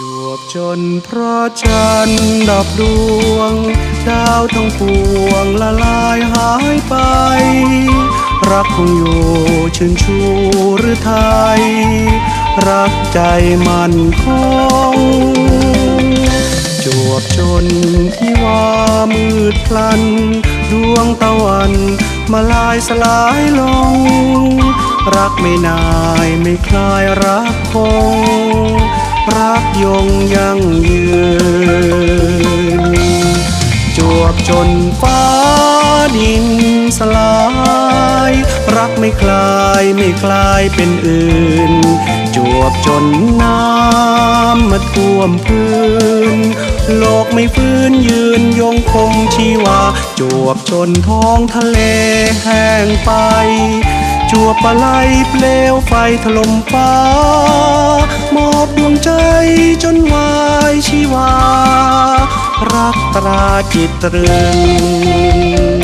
จวบจนพระจันดับดวง ดาวทั้งปวงละลายหายไป รักคงอยู่ชื่นชูหรือไทย รักใจมันคง จวบจนที่ว่ามืดพลัน ดวงตะวันมาลายสลายลง รักไม่นายไม่คลายรักคง รักยงยั่งยืน จวบจนฟ้าดินสลาย รักไม่คลายไม่คลายเป็นอื่น จวบจนน้ำมาท่วมพื้น โลกไม่ฟื้นยืนยงคงชีวา จวบจนท้องทะเลแห้งไป จวบปลาไหลเปลวไฟถล่มฟ้า จนวายชีวา รักตราจิตตรึง